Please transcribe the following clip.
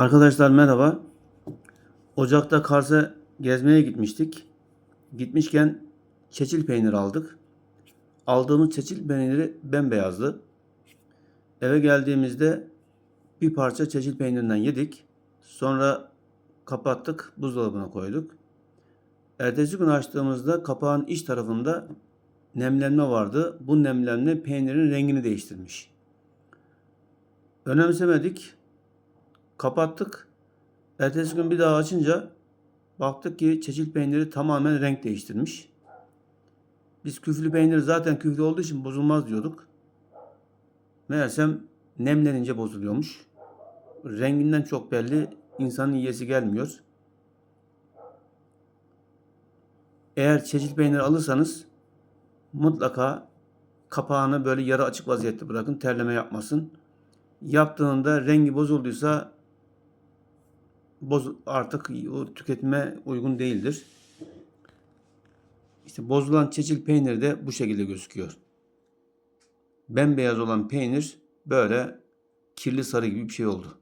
Arkadaşlar merhaba. Ocak'ta Kars'a gezmeye gitmiştik. Gitmişken çeçil peyniri aldık. Aldığımız çeçil peyniri bembeyazdı. Eve geldiğimizde bir parça çeçil peynirinden yedik. Sonra kapattık, buzdolabına koyduk. Ertesi gün açtığımızda kapağın iç tarafında nemlenme vardı. Bu nemlenme peynirin rengini değiştirmiş. Önemsemedik. Kapattık. Ertesi gün bir daha açınca baktık ki çeçil peyniri tamamen renk değiştirmiş. Biz küflü peynir zaten küflü olduğu için bozulmaz diyorduk. Meğersem nemlenince bozuluyormuş. Renginden çok belli insanın yiyesi gelmiyor. Eğer çeçil peynir alırsanız mutlaka kapağını böyle yarı açık vaziyette bırakın. Terleme yapmasın. Yaptığında rengi bozulduysa boz artık o tüketime uygun değildir. İşte bozulan çeçil peynir de bu şekilde gözüküyor. Bembeyaz olan peynir böyle kirli sarı gibi bir şey oldu.